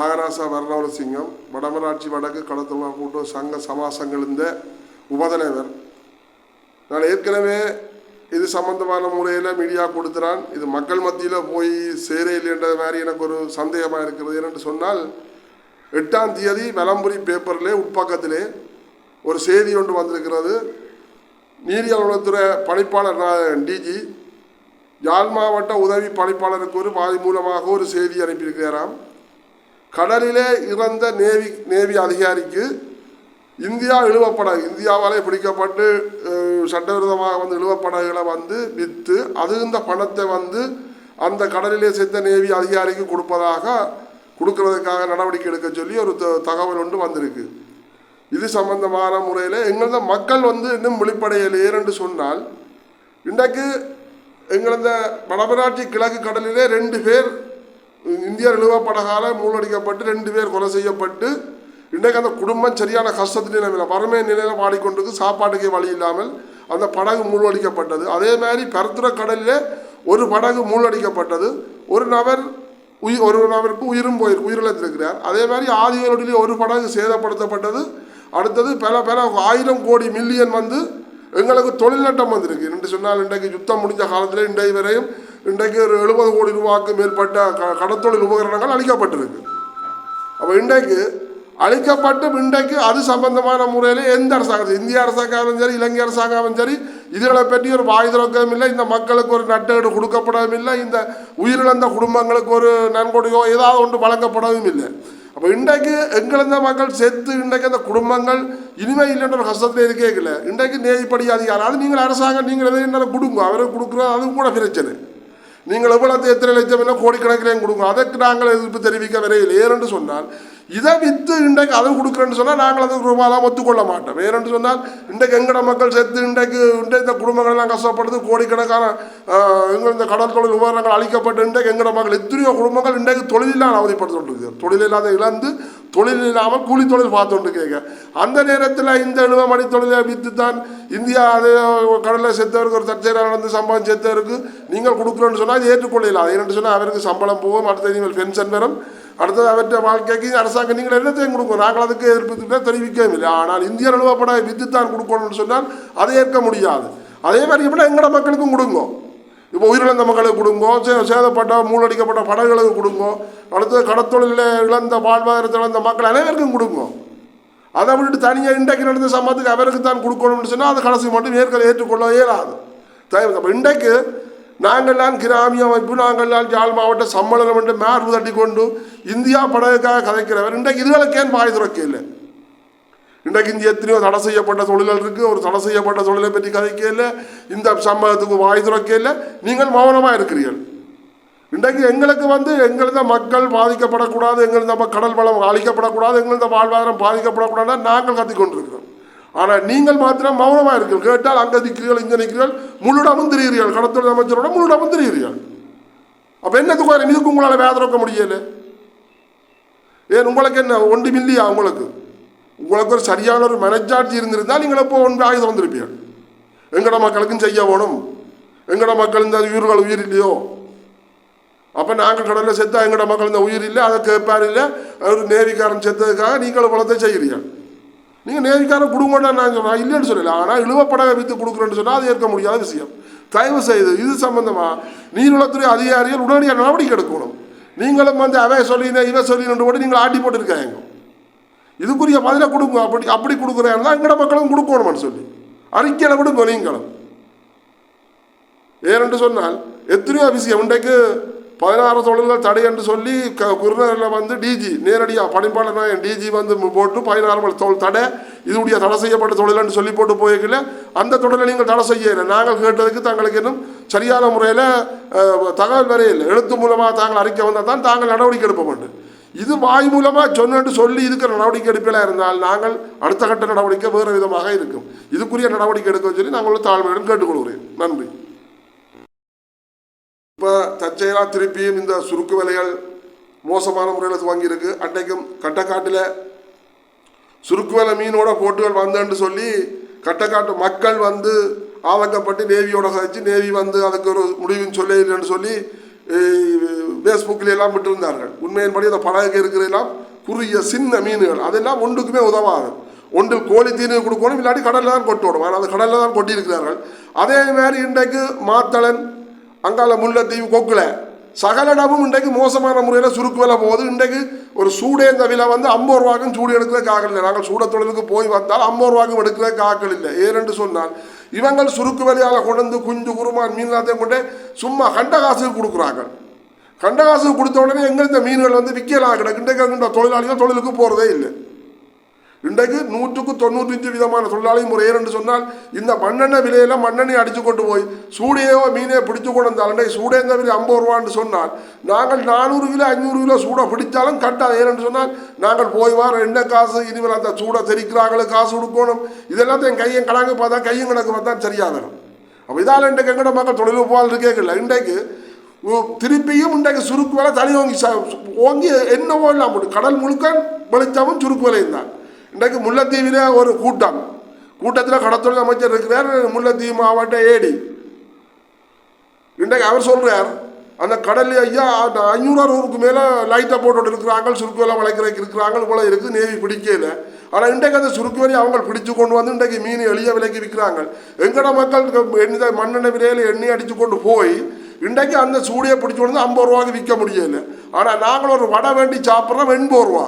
நாகராசா வர்ணவரசிங்கம் வடமராட்சி வடக்கு கடத்தொழிலாளர் கூட்டம் சங்க சமாசங்களிருந்த உபதலைவர். நான் ஏற்கனவே இது சம்பந்தமான முறையில் மீடியா கொடுத்துறான். இது மக்கள் மத்தியில் போய் சேர இல்லைன்ற மாதிரி எனக்கு ஒரு சந்தேகமாக இருக்கிறது. என்னென்று சொன்னால் எட்டாம் தேதி வலம்புரி பேப்பரில் உட்பக்கத்திலே ஒரு செய்தி ஒன்று வந்திருக்கிறது. நீரியல் உளத்துறை பணிப்பாளர் டிஜி யாழ் மாவட்ட உதவி பணிப்பாளருக்கு ஒரு வாய் மூலமாக ஒரு செய்தி அனுப்பியிருக்கிறாராம். கடலிலே இறந்த நேவி நேவி அதிகாரிக்கு இந்தியா இழுவப்படகு இந்தியாவாலே பிடிக்கப்பட்டு சட்டவிரோதமாக வந்து இழுவப்படகுகளை வந்து விற்று அது இந்த பணத்தை வந்து அந்த கடலிலே சேர்ந்த நேவி அதிகாரிக்கு கொடுப்பதாக கொடுக்கறதுக்காக நடவடிக்கை எடுக்க சொல்லி ஒரு த- தகவல் ஒன்று வந்திருக்கு. இது சம்பந்தமான முறையில் எங்களது மக்கள் வந்து இன்னும் விழிப்படையலையே என்று சொன்னால் இன்றைக்கு எங்களது வடமராட்சி கிழக்கு கடலிலே ரெண்டு பேர் இந்திய நிலுவப்படகால மூழ்கடிக்கப்பட்டு ரெண்டு பேர் கொலை செய்யப்பட்டு இன்றைக்கு அந்த குடும்பம் சரியான கஷ்டத்து நிலைமையில் வறுமை நிலையில் பாடிக்கொண்டிருக்கு சாப்பாட்டுக்கே வழி இல்லாமல் அந்த படகு மூழ்கடிக்கப்பட்டது. அதே மாதிரி பரத்துற கடலில் ஒரு படகு மூழ்கடிக்கப்பட்டது. ஒரு நபர் உயிர் ஒரு நபருக்கு உயிரும் போயிருக்கு உயிரிழந்திருக்கிறார். அதே மாதிரி ஆதியோடிலே ஒரு படகு சேதப்படுத்தப்பட்டது. அடுத்தது பல பல ஆயிரம் கோடி மில்லியன் வந்து எங்களுக்கு தொழில் நட்டம் வந்திருக்கு. என்று சொன்னால் இன்றைக்கு யுத்தம் முடிஞ்ச காலத்தில் இன்றைய வரையும் இன்றைக்கு ஒரு எழுபது கோடி ரூபாய்க்கு மேற்பட்ட க கடத்தொழில் உபகரணங்கள் அளிக்கப்பட்டிருக்கு. அப்போ இன்றைக்கு அளிக்கப்பட்டு இன்றைக்கு அது சம்பந்தமான முறையில் எந்த அரசாங்கம் இந்திய அரசாங்கம் சரி இலங்கை அரசாங்கம் சரி இதுகளை பற்றி ஒரு வாய் திறக்கவும் இல்லை இந்த மக்களுக்கு ஒரு நட்டேடு கொடுக்கப்படவும் இல்லை இந்த உயிரிழந்த குடும்பங்களுக்கு ஒரு நன்கொடையோ ஏதாவது ஒன்று வழங்கப்படவும் இல்லை. அப்போ இன்றைக்கு எங்கிருந்த மக்கள் செத்து இன்றைக்கு அந்த குடும்பங்கள் இனிமே இல்லைன்ற ஒரு கஷ்டத்தில் இருக்கே இல்லை. இன்றைக்கு நேய்படி அதிகாரம். அது நீங்கள் அரசாங்கம் நீங்கள் எதை என்ன கொடுங்க. அவருக்கு கொடுக்குறது அதுவும் கூட பிரச்சனை. நீங்கள் எவ்வளவு எத்தனை லட்சம் என்ன கோடிக்கணக்கிலையும் கொடுங்க. அதற்கு நாங்கள் எதிர்ப்பு தெரிவிக்க வரையில் ஏனென்று சொன்னால் இதை விற்று இன்றைக்கு அதை கொடுக்குறேன்னு சொன்னால் நாங்கள் அதுக்கு ரூபாயெல்லாம் ஒத்துக்கொள்ள மாட்டோம். ஏனென்று சொன்னால் இன்றைக்கு எங்கட மக்கள் செத்து இன்றைக்கு இன்றைக்கு இந்த குடும்பங்கள் எல்லாம் கஷ்டப்படுது. கோடிக்கணக்கான எங்கள் இந்த கடல் தொழில் உபகரணங்கள் அளிக்கப்பட்டு இன்றைக்கு எங்கட மக்கள் எத்தனையோ குடும்பங்கள் இன்றைக்கு தொழிலில்லாத அவதிப்படுத்திட்டு தொழில் இல்லாத இழந்து தொழில் இல்லாமல் கூலி தொழில் பார்த்துட்டு கேட்க. அந்த நேரத்தில் இந்த இழுவமணி தொழிலை விற்று தான் இந்தியா அது கடலில் செத்தவருக்கு ஒரு தற்செயலாக நடந்து சம்பளம் செத்தவருக்கு நீங்கள் கொடுக்குறோன்னு சொன்னால் அது ஏற்றுக்கொள்ளலாம் ஏன்னு சொன்னால் அவருக்கு சம்பளம் போகும் அடுத்தது நீங்கள் பென்ஷன் வரும் அடுத்தது அவற்றை வாழ்க்கைக்கு அரசாங்கம் நீங்கள் என்னத்தையும் கொடுக்கும். நாங்கள் அதுக்கு எதிர்ப்பு தெரிவிக்கவும் இல்லை. ஆனால் இந்திய நிறுவப்பட வித்து தான் கொடுக்கணும்னு சொன்னால் அதை ஏற்க முடியாது. அதே மாதிரி எப்படி எங்களோட மக்களுக்கும் கொடுங்க. இப்போ உயிரிழந்த மக்களுக்கு கொடுங்கோ சே- சேதப்பட்ட மூளடிக்கப்பட்ட படகுகளுக்கு கொடுங்கோ அடுத்தது கடத்தொழிலில் இழந்த வாழ்வாதாரத்தை இழந்த மக்கள் அனைவருக்கும் கொடுங்கோ. அதை விட்டுட்டு தனியாக இன்றைக்கு நடந்த சம்பவத்துக்கு அவருக்கு தான் கொடுக்கணும்னு சொன்னால் அது கடைசி மட்டும் ஏற்க ஏற்றுக்கொள்ள இயலாது. தயவு அப்போ இன்றைக்கு நாங்கள்லாம் கிராமிய அமைப்பு நாங்கள்லாம் யாழ் மாவட்ட சம்மேளனம் என்று மார்பு தட்டி கொண்டு இந்தியா படகுக்காக கதைக்கிறவர். இன்றைக்கு இதுகளுக்கேன் வாய் துறக்க இல்லை இன்றைக்கு இந்திய எத்தனையோ தடை செய்யப்பட்ட தொழில்கள் இருக்குது ஒரு தடை செய்யப்பட்ட தொழிலை பற்றி கதைக்கல இந்த சம்பவத்துக்கு வாய் துறக்க இல்லை நீங்கள் மௌனமாக இருக்கிறீர்கள். இன்றைக்கு எங்களுக்கு வந்து எங்களது மக்கள் பாதிக்கப்படக்கூடாது எங்களது நம்ம கடல் வளம் அழிக்கப்படக்கூடாது எங்களது வாழ்வாதாரம் பாதிக்கப்படக்கூடாது நாங்கள் கத்திக்கொண்டிருக்கிறோம். ஆனால் நீங்கள் மாத்திரம் மௌனமாக இருக்கிறீர்கள். கேட்டால் அங்கே நிற்கிறீர்கள் இங்கே நிற்கிறீர்கள் முழுடமும் திரிகிறீர்கள். கடத்தொழில் அமைச்சரோட முழுடமும் திரிகிறீர்கள். அப்போ என்ன வரும்? இதுக்கு உங்களால் வேதரக்க முடியலை. ஏன்? உங்களுக்கு என்ன? ஒன்று மில்லியா உங்களுக்கு? உங்களுக்கு ஒரு சரியான ஒரு மனச்சாட்சி இருந்திருந்தால் நீங்கள் எப்போ ஒன்று ஆயுதம் வந்திருப்பீர்கள் எங்கட மக்களுக்கும் செய்ய வேணும். எங்கட மக்கள் இந்த உயிர்கள் உயிர் இல்லையோ? அப்போ நாங்கள் கடலில் செத்தா எங்கட மக்கள் இந்த உயிர் இல்லை அதை கேட்பார் இல்லை ஒரு நேரிக்காரன் செத்ததுக்காக நீங்கள் பலத்தை செய்கிறீர்கள் நீங்கள் நேரிக்காரன் கொடுங்கடா நான் சொல்கிறேன் இல்லைன்னு சொல்லல. ஆனால் இழுவப்படகை விற்று கொடுக்குறேன்னு சொன்னால் அது ஏற்க முடியாத விஷயம். தயவு செய்து இது சம்பந்தமாக நீர்வளத்துறை அதிகாரிகள் உடனடியாக நடவடிக்கை எடுக்கணும். நீங்களும் வந்து அவன் சொல்லினேன் இவன் சொல்லினு கூட நீங்கள் ஆட்டி போட்டுருக்காங்க. இதுக்குரிய பதிலை கொடுங்க அப்படி அப்படி கொடுக்குறேன்னா எங்கட மக்களும் கொடுக்கணும்னு சொல்லி. அறிக்கையில் கொடுங்க நீங்களும். ஏனென்று சொன்னால் எத்தனையோ விஷயம் இன்றைக்கு பதினாறு தொழில்கள் தடை என்று சொல்லி க குருநகரில் வந்து டிஜி நேரடியாக பணிப்பாளர் டிஜி வந்து போட்டு பதினாறு தொழில் தடை இதுடைய தடை செய்யப்பட்ட தொழில்னு சொல்லி போட்டு போயிருக்கல அந்த தொழிலை நீங்கள் தடை செய்யலை. நாங்கள் கேட்டதுக்கு தங்களுக்கு இன்னும் சரியான முறையில் தகவல் வரையில் எழுத்து மூலமாக தாங்கள் அறிக்கை வந்தால் தான் தாங்கள் நடவடிக்கை எடுப்ப வேண்டும். இது வாய் மூலமாக சொன்னு சொல்லி இதுக்கு நடவடிக்கை எடுப்பில் இருந்தால் நாங்கள் அடுத்த கட்ட நடவடிக்கை வேறு விதமாக இருக்கும். இதுக்குரிய நடவடிக்கை எடுக்க சொல்லி நாங்கள் தாழ்மையுடன் கேட்டுக்கொள்கிறேன். நன்றி. இப்போ தற்செயலாக திருப்பியும் இந்த சுருக்கு விலைகள் மோசமான முறையில் துவங்கியிருக்கு. அன்றைக்கும் கட்டக்காட்டில் சுருக்கு விலை மீனோட போட்டுகள் வந்தேன்னு சொல்லி கட்டக்காட்டு மக்கள் வந்து ஆதங்கப்பட்டு நேவியோட கழிச்சு நேவி வந்து அதுக்கு ஒரு முடிவுன்னு சொல்லி இல்லைன்னு சொல்லி ஃபேஸ்புக்கில் எல்லாம் விட்டிருந்தார்கள் உண்மையின்படி அந்த படகு இருக்கிறதெல்லாம் குறுகிய சின்ன மீன்கள். அதெல்லாம் ஒன்றுக்குமே உதவாது. ஒன்று கோழி தீனி கொடுக்கணும் இல்லாட்டி கடலில் தான் கொட்டணும் ஆனால் அது கடலில் தான் கொட்டியிருக்கிறார்கள். அதே மாதிரி இன்றைக்கு மாத்தளன் அங்கால முல்லைத்தீவு கொக்குல சகல இடமும் இன்றைக்கு மோசமான முறையில் சுருக்கு விலை போகுது. இன்றைக்கு ஒரு சூடேந்த விலை வந்து ஐம்பது ரூபாய்க்கும் சூடு எடுக்கிற காக்கள் இல்லை நாங்கள் சூட தொழிலுக்கு போய் வந்தால் ஐம்பது ரூபாய்க்கும் எடுக்கிற காக்கள் இல்லை ஏனென்று சொன்னால் இவங்கள் சுருக்கு விலையால் கொண்டு குஞ்சு குருமான் மீன் எல்லாத்தையும் கொண்டு சும்மா கண்ட காசுக்கு கொடுக்குறாங்க கண்ட காசுக்கு கொடுத்த உடனே எங்க இந்த மீன்கள் வந்து விற்கலாம் கிடக்கு இன்றைக்கு தொழிலாளிகள் தொழிலுக்கு போகிறதே இல்லை. இன்றைக்கு நூற்றுக்கு தொண்ணூற்றி விதமான தொழிலாளி முறை என்று சொன்னால் இந்த மண்ணெண்ணெய் விலையில மண்ணெண்ணெய் அடித்து கொண்டு போய் சூடையோ மீனையோ பிடிச்சு கொண்டு வந்தால் சூடே இந்த விலை ஐம்பது ரூபான்னு சொன்னால் நாங்கள் நானூறு கிலோ அஞ்சூறு கிலோ சூடை பிடிச்சாலும் கட்டாது. ஏன்னு சொன்னால் நாங்கள் போய் வார என்ன காசு இனிமேல் அந்த சூடை தெரிக்கிறாங்களுக்கு காசு கொடுக்கணும் இதெல்லாத்தையும் கையும் கணக்கு பார்த்தா கையும் கணக்கு பார்த்தா சரியாக வரும் அப்போ இதால் இன்றைக்கு எங்கட மக்கள் தொழில் போகாது கேட்கல. இன்றைக்கு திருப்பியும் இன்றைக்கு சுருக்கு வேலை தனி ஓங்கி ஓங்கி என்னவோ இல்லாமல் கடல் முழுக்க வெளிச்சமும் சுருக்கு விலையும் தான். இன்றைக்கு முல்லைத்தீவில் ஒரு கூட்டம். கூட்டத்தில் கடத்தொழில் அமைச்சர் இருக்கிறார் முல்லைத்தீவு மாவட்ட ஏடி இன்றைக்கு அவர் சொல்கிறார் அந்த கடல் ஐயா அந்த ஐநூறு அறுபதுக்கு மேலே லைட்டை போட்டு இருக்கிறாங்க சுருக்கு வேலை வளைக்கிறதுக்கு இருக்கிறாங்க போல இருக்குது நேவி பிடிக்கல. ஆனால் இன்றைக்கு அந்த சுருக்கு வரி அவங்க பிடிச்சு கொண்டு வந்து இன்றைக்கு மீன் எளிய விலைக்கு விற்கிறாங்க. எங்கட மக்கள் எண்ணெய் மண்ணெண்ணெய் விலையில் எண்ணெய் அடித்து கொண்டு போய் இன்றைக்கு அந்த சூடியை பிடிச்சி கொண்டு ஐம்பது ரூபாய்க்கு விற்க முடியல. ஆனால் நாங்கள் ஒரு வடை வேண்டி சாப்பிட்றோம் எண்பது ரூபா.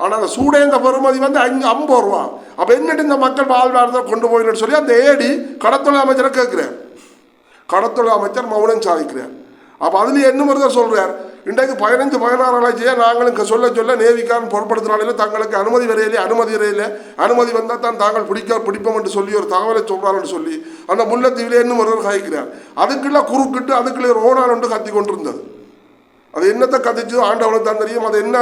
ஆனால் அந்த சூடேந்த பெறுமதி வந்து அஞ்சு ஐம்பது ரூபா. அப்போ என்னட்டு இந்த மக்கள் வாழ்வாரத்தை கொண்டு போயின்னு சொல்லி அந்த ஏடி கடத்தொழில் அமைச்சரை கேட்குறேன் கடத்தொழில் அமைச்சர் மௌனம் சாதிக்கிறார். அப்போ அதுலேயே என்ன ஒருத்தர் சொல்கிறார் இன்றைக்கு பதினஞ்சு பதினாறு ஆளாச்சியே நாங்களும் சொல்ல சொல்ல நேவிக்காரன் பொருட்படுத்தினாலே தங்களுக்கு அனுமதி வரையிலே அனுமதி வரையிலே அனுமதி வந்தால் தான் தாங்கள் பிடிக்க பிடிப்போம் என்று சொல்லி ஒரு தகவலை சொல்கிறார்னு சொல்லி அந்த முல்லைத்தீவிலே இன்னும் ஒருவர் காய்க்கிறார். அதுக்குள்ள குறுக்கிட்டு அதுக்குள்ளே ஒரு ஒன்று கத்தி கொண்டிருந்தது. அது என்னத்தை கதைச்சோ ஆண்டவனுக்கு தான் தெரியும். அது என்ன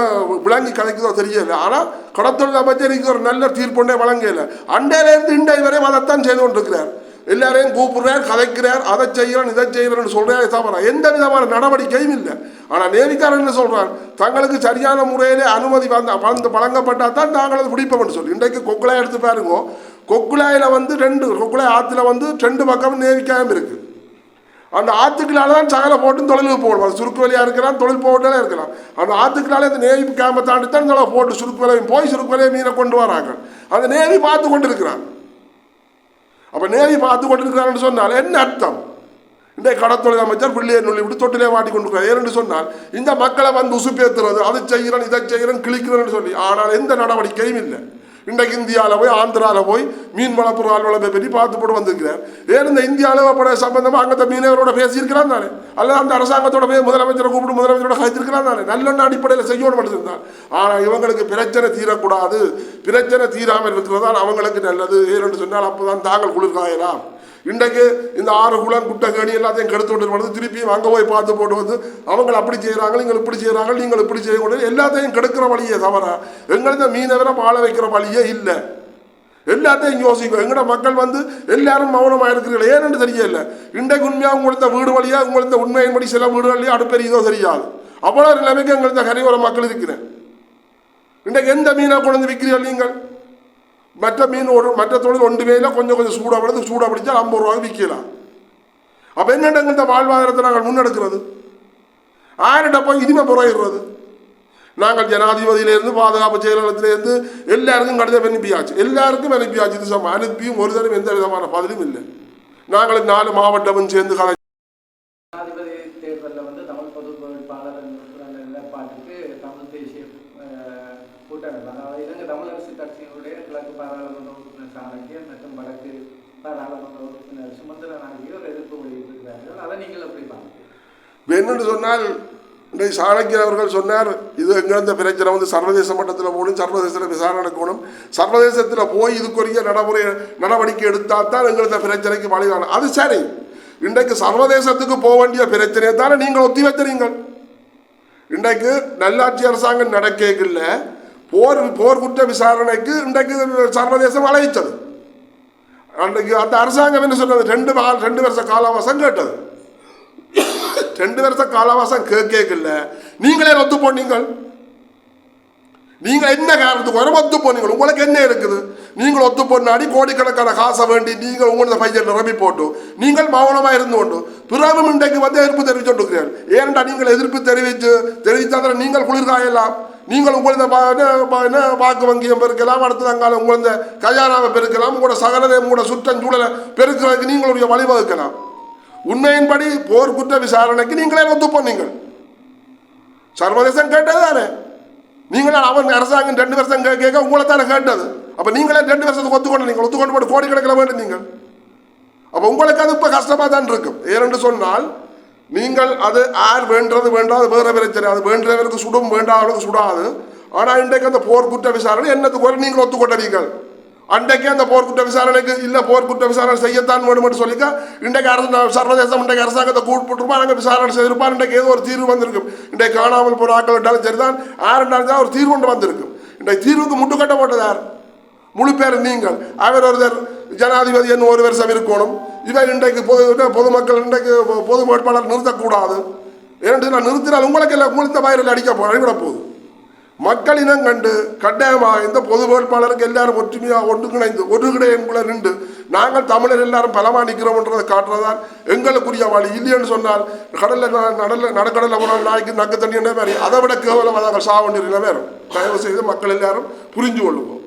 விளங்கி கதைக்குதோ தெரியல. ஆனால் கடத்தொழில் அமைச்சருக்கு ஒரு நல்ல தீர்ப்புண்டே வழங்கல. அண்டையிலேருந்து இண்டை வரை அதைத்தான் செய்து கொண்டிருக்கிறார். எல்லாரையும் கூப்பிடுறார் கதைக்கிறார் அதை செய்கிறான் இதை செய்கிறேன்னு சொல்கிறார் தவிர எந்த விதமான நடவடிக்கையும் இல்லை. ஆனால் நேவிக்காரன் என்ன சொல்கிறான் தங்களுக்கு சரியான முறையில் அனுமதி வந்த வந்து வழங்கப்பட்டால் தான் தாங்கள் அதை பிடிப்போம்னு சொல்லி. இன்றைக்கு கொக்குலாய் எடுத்து பாருங்க. கொக்குலாயில் வந்து ரெண்டு கொக்குலாய் ஆற்றுல வந்து ரெண்டு பக்கமும் நேரிக்காயம் இருக்குது அந்த ஆத்துக்களால தான் சகலை போட்டு தொழிலுக்கு போகணும். அது சுருக்கு வழியாக இருக்கலாம் தொழில் போட்டாலே இருக்கலாம். அந்த ஆத்துக்களாலே அந்த நேவி கேம்பை தாண்டி தான் தொலை போட்டு சுருக்கு வலையும் போய் சுருக்கு வலையை மீனை கொண்டு வராங்க. அந்த நேவி பார்த்து கொண்டு இருக்கிறான் அப்போ நேரி பார்த்து கொண்டு இருக்கிறான்னு சொன்னால் என்ன அர்த்தம்? இந்த கடத்தொழில் அமைச்சர் பிள்ளையை நுள்ளி விட்டு தொட்டிலே மாட்டி கொண்டு இருக்கிறார் ஏன்னு சொன்னால் இந்த மக்களை வந்து உசுப்பேத்துறது அதை செய்கிறேன் இதை செய்கிறேன் கிழிக்கிறேன்னு சொல்லி. ஆனால் எந்த நடவடிக்கையும் இல்லை. இன்றைக்கு இந்தியாவில் போய் ஆந்திராவில் போய் மீன் வளர்ப்பு ஆள் பற்றி பார்த்து போட்டு வந்திருக்கிறார். ஏன் இந்த இந்திய அளவுப்பட சம்பந்தமாக அங்கே மீனவரோட பேசியிருக்கிறான் தானே? அல்லது அந்த அரசாங்கத்தோட போய் முதலமைச்சரை கூப்பிட்டு முதலமைச்சரோட கழிச்சிருக்கிறான் தானே? நல்லெண்ண அடிப்படையில் செய்யணும் மட்டும்தான். ஆனால் இவங்களுக்கு பிரச்சனை தீரக்கூடாது. பிரச்சனை தீராமல் இருக்கிறதால் அவங்களுக்கு நல்லது. ஏன்னு சொன்னால் அப்போ தான் தாங்கள் குளிர்காயலாம். இன்றைக்கு இந்த ஆறு குளம் குட்டை கேணி எல்லாத்தையும் கெடுத்து விட்டு வந்து திருப்பியும் அங்கே போய் பார்த்து போட்டு வந்து அவங்க அப்படி செய்கிறாங்க நீங்கள் இப்படி செய்கிறாங்க நீங்கள் இப்படி செய்யக்கூடாது. எல்லாத்தையும் கெடுக்கிற வழியே தவிர எங்களுக்கு மீனவரை வாழ வைக்கிற வழியே இல்லை. எல்லாத்தையும் யோசிக்கும் எங்கட மக்கள் வந்து எல்லாரும் மௌனமாக இருக்கிறீர்கள் ஏன்னு தெரியல. இன்றைக்கு உண்மையாக உங்களுக்கு வீடு வழியாக உங்களத்த உண்மையின்படி சில வீடுகள்லேயே அடுப்பெரியதோ தெரியாது. அவ்வளோ நிலைமைக்கு எங்களுக்கு கரையோர மக்கள் இருக்கிறேன். இன்றைக்கு எந்த மீனை கொண்டு வந்து விற்கிறீர்கள் நீங்கள்? மற்ற மீன் ஒரு மற்ற தொழில் ஒன்றுமே இல்லை கொஞ்சம் கொஞ்சம் சூடாக விடுது சூடாக பிடிச்சா ஐம்பது ரூபாய்க்கு விற்கலாம். அப்போ என்னென்ன இந்த வாழ்வாதாரத்தை நாங்கள் முன்னெடுக்கிறது? ஆரிட்ட போய் இனிமே முறையிடுறது நாங்கள் ஜனாதிபதியிலேருந்து பாதுகாப்பு செயலாளத்திலேருந்து எல்லாருக்கும் கடிதம் அனுப்பியாச்சு. எல்லாருக்கும் அனுப்பியாச்சு. இது சம அனுப்பியும் ஒரு தரம் எந்த விதமான பதிலும் இல்லை. நாங்கள் நாலு மாவட்டமும் சேர்ந்து கலை வேணும்னு சொன்னால் இன்றைக்கு சாணக்கியர் அவர்கள் சொன்னார் இது எங்கிருந்த பிரச்சனை? வந்து சர்வதேச மட்டத்தில் போகணும் சர்வதேசத்தில் விசாரணை நடக்கணும். சர்வதேசத்தில் போய் இதுக்குரிய நடைமுறை நடவடிக்கை எடுத்தால் தான் எங்கிருந்த பிரச்சனைக்கு வழிகாணும் அது சரி. இன்றைக்கு சர்வதேசத்துக்கு போக வேண்டிய பிரச்சனையை தானே நீங்கள் ஒத்தி வைக்கிறீங்கள் இன்றைக்கு நல்லாட்சி அரசாங்கம் நடக்கல போர் போர் குற்ற விசாரணைக்கு இன்றைக்கு சர்வதேசம் அழைத்தது. அன்றைக்கு அந்த அரசாங்கம் என்ன சொன்னது? ரெண்டு நாள் ரெண்டு வருஷ காலாவாசம் கேட்டது. ரெண்டு வருஷம் காலவாசம் கேட்கல நீங்களே ரத்து போனீங்கள் நீங்கள் என்ன காரணத்துக்கு வர ஒத்து போனீங்க உங்களுக்கு என்ன இருக்குது? நீங்கள் ஒத்து போனாடி கோடிக்கணக்கான காசை வேண்டி நீங்கள் உங்களோட பையன் நிரம்பி போட்டு நீங்கள் மௌனமாக இருந்து கொண்டு பிறகும் இன்றைக்கு வந்து எதிர்ப்பு தெரிவிச்சுட்டுக்கிறீர்கள் ஏனென்றா நீங்கள் எதிர்ப்பு தெரிவித்து தெரிவித்தால் நீங்கள் குளிர்காயலாம். நீங்கள் உங்களது என்ன என்ன வாக்கு வங்கியம் பெருக்கலாம் அடுத்ததாங்கால உங்களது கல்யாணாவை பெருக்கலாம் உங்களோட சகலதை உங்களோட சுற்றஞ்சூழலை பெருக்கிறதுக்கு நீங்களுடைய வழிவகுக்கலாம். உண்மையின்படி போர் குற்ற விசாரணைக்கு நீங்களே ஒத்து போனீங்கள் சர்வதேசம் கேட்டது தானே அவன் அரசாங்கம் ரெண்டு வருஷம் கேட்க உங்களை தானே கேட்டது. அப்போ நீங்களே ரெண்டு வருஷத்துக்கு ஒத்துக்கொண்டு நீங்கள் ஒத்துக்கொண்டு போட்டு கோடிக்கணக்கில் வேண்டும் நீங்கள் அப்போ உங்களுக்கு அது இப்போ கஷ்டமாக தான் இருக்கும் ஏனென்று சொன்னால் நீங்கள் அது யார் வேண்டது வேண்டாது வேற பிரச்சனை. அது வேண்டவருக்கு சுடும் வேண்டாதவருக்கு சுடாது. ஆனால் இன்றைக்கு அந்த போர் குற்ற விசாரணை என்னத்துக்கு வரை நீங்கள் ஒத்துக்கொண்டீர்கள். அன்றைக்கு அந்த போர்க்குற்ற விசாரணைக்கு இல்லை போர்க்குற்ற விசாரணை செய்யத்தான் வேணும் என்று சொல்லிக்க இன்றைக்கு அரசு சர்வதேசம் இன்றைக்கு அரசாங்கத்தை கூப்பிட்டுருப்பா அங்கே விசாரணை செய்திருப்பார் இன்றைக்கு ஏதோ ஒரு தீர்வு வந்திருக்கும். இன்றைக்கு காணாமல் போன ஆக்கள் விட்டாலும் சரிதான் யார் இருந்தாலும் ஒரு தீர்வு ஒன்று வந்திருக்கும். இன்றைக்கு தீர்வுக்கு முட்டுக்கட்ட போட்டது யார்? முழு பேர் நீங்கள். அவர் ஒருவர் ஜனாதிபதி என்ன ஒரு வருஷம் இருக்கணும். இவர் இன்றைக்கு பொது பொதுமக்கள் இன்றைக்கு பொது வேட்பாளர் நிறுத்தக்கூடாது. ஏன்னு நான் நிறுத்தினால் உங்களுக்கு எல்லாம் உங்களுக்கு வயிறில் அடிக்க போ போகுது. மக்களினம் கண்டு கட்டாயமாக இந்த பொது வேட்பாளருக்கு எல்லாரும் ஒற்றுமையாக ஒன்றுங்கிணைந்து ஒருங்கிணைக்குள்ள நின்று நாங்கள் தமிழர் எல்லாரும் பலமாக நிற்கிறோம்ன்றதை காட்டுறதால் எங்களுக்குரிய வழி இல்லைன்னு சொன்னால் கடலில் நடல நடக்கடலில் போனால் நாய்க்கு நக்கு தண்ணி என்ன மாதிரி? அதை விட கேவலமாக நாங்கள் சாக வேண்டிய தயவு செய்து மக்கள் எல்லாரும் புரிஞ்சு கொள்ளுவோம்.